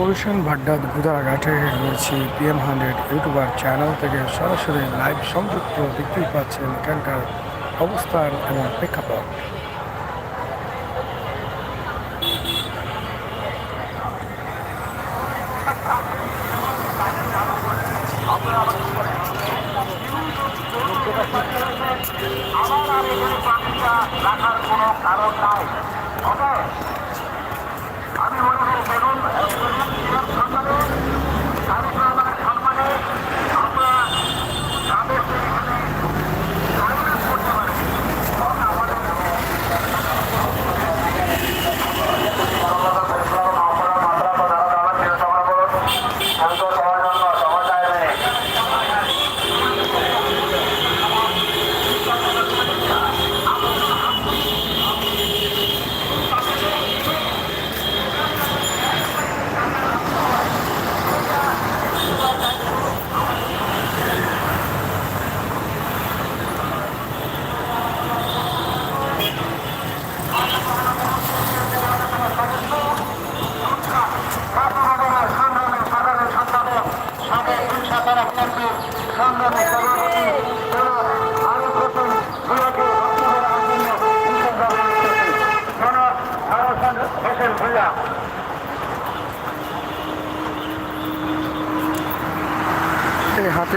গুলশান ভাড্ডাদ গুদারাঘাটে রয়েছি PM hundred YouTuber channel থেকে সরাসরি লাইভ সংযুক্ত দেখতেই পাচ্ছেন এখানকার অবস্থান এবং প্রেক্ষাপট।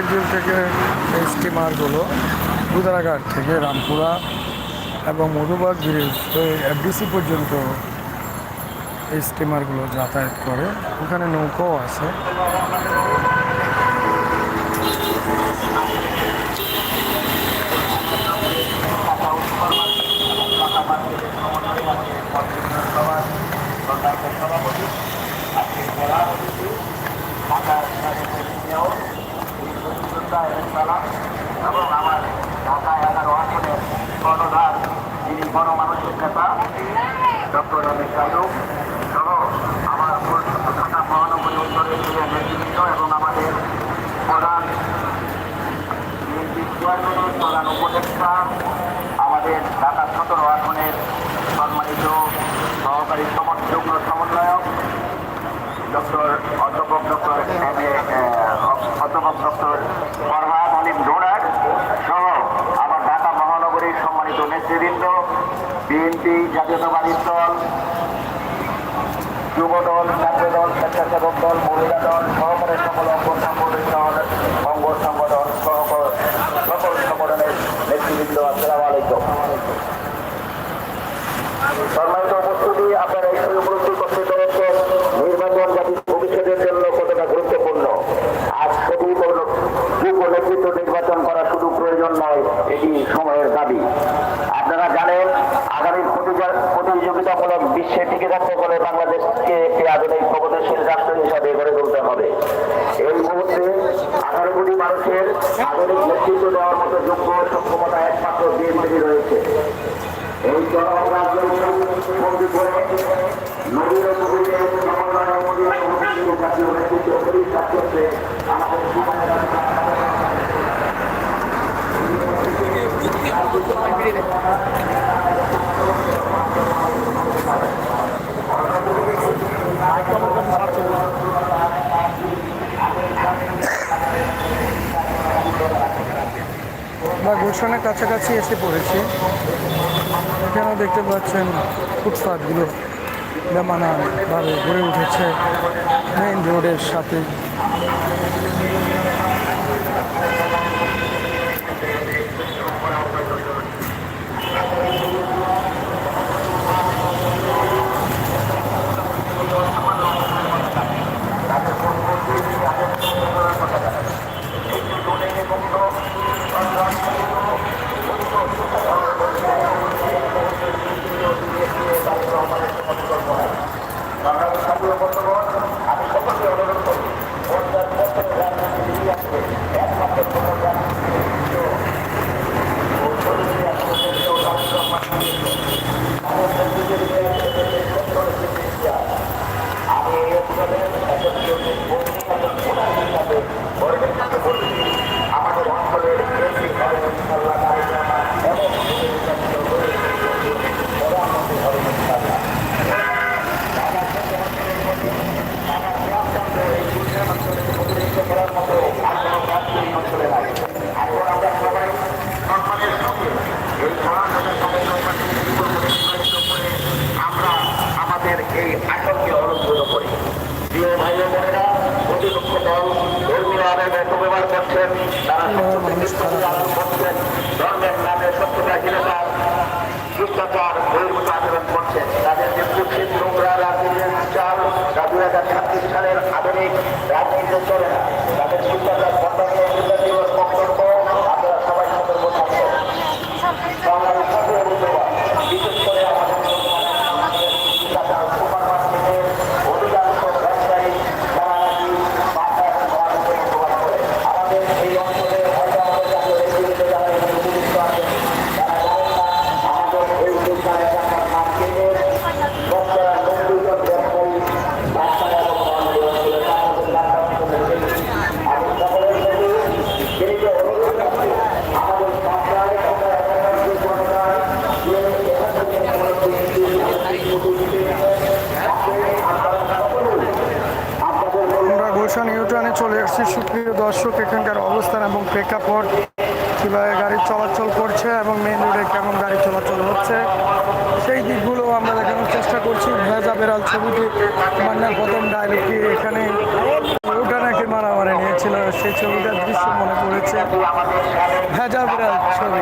হাতির থেকে স্টিমারগুলো গুদারাঘাট থেকে রামপুরা এবং মধুবাগ ব্রিজ এফডিসি পর্যন্ত এই স্টিমারগুলো যাতায়াত করে। ওখানে নৌকাও আছে। এবং আমার ঢাকা এগারো আসনের কর্ণধার, যিনি গণমানুষের নেতা, ডক্টর রমেশ সাইদুক সহ আমার ঢাকা আমাদের প্রধান প্রধান উপদেষ্টা, আমাদের ঢাকা সতেরো আসনের সম্মানিত সহকারী যুগ্ম সমন্বয়ক, ডক্টর অধ্যাপক ডক্টর অধ্যাপক ডক্টর ফরহাদ আলিম ডোনার সহ আমার ঢাকা মহানগরীর সম্মানিত নেতৃবৃন্দ বিএনপি, জাতীয়তাবাদী দল যুব দল ছাত্র দল স্বেচ্ছাসেবক দল, মহিলা দল, সহকারী সকল অঙ্গ সংগঠন দল অঙ্গ সংগঠন সহ সকল সংগঠনের নেতৃবৃন্দ, আসসালামু আলাইকুম। সম্মানিত উপস্থিতি, আপনারা এই উপলব্ধি করতে পেরেছেন, নির্বাচন জাতির ভবিষ্যতের জন্য কতটা গুরুত্বপূর্ণ। আজ সঠিক যোগ্য নেতৃত্ব নির্বাচন করা শুধু প্রয়োজন নয়, এটি সময়ের দাবি। প্রতিযোগিতামূলক বিশ্বে টিকে থাকতে হলে বাংলাদেশকে একটি আধুনিক প্রগতিশীল রাষ্ট্র হিসাবে গড়ে তুলতে হবে। এই মুহূর্তে আঠারো কোটি মানুষের আধুনিক নেতৃত্ব দেওয়ার মতো যোগ্য সক্ষমতা একমাত্র বিএনপি রয়েছে। এই জনগণ বন্দী করে নদীর জাতীয় নেতৃত্ব পরীক্ষা করতে আমাদের গুলশানের কাছাকাছি এসে পড়েছি। এখানেও দেখতে পাচ্ছেন ফুটপাথগুলো বেমানাভাবে গড়ে উঠেছে মেইন রোডের সাথে। প্রিয় ভাই ও বোনেরা প্রতিপক্ষ দল ধর্মীয় আবেগ অপব্যবহার করছেন তারা সত্যকে আচরণ করছেন ধর্মের নামে সত্যতাহীনতার শিষ্টাচার বহির্ভূত আচরণ করছেন। তাদের যে কুৎসিত নোংরা রাজনীতির বিচার দুই হাজার ছাব্বিশ সালের আধুনিক রাজনীতিতে চলে না। তাদের শিষ্টাচার বন্ধ দিবস বক্তব্য এখানকার অবস্থান এবং প্রেক্ষাপট, কীভাবে গাড়ি চলাচল করছে এবং মেন রোডে কেমন গাড়ি চলাচল হচ্ছে, সেই দিকগুলো আমরা দেখানোর চেষ্টা করছি। ভেজা বেড়াল ছবিটি মান্নার প্রথম ডায়লগটি এখানে ওটা নাকি মারামারি নিয়েছিল, সেই ছবিটার দৃশ্য মনে পড়েছে। ভেজা বেড়াল ছবি।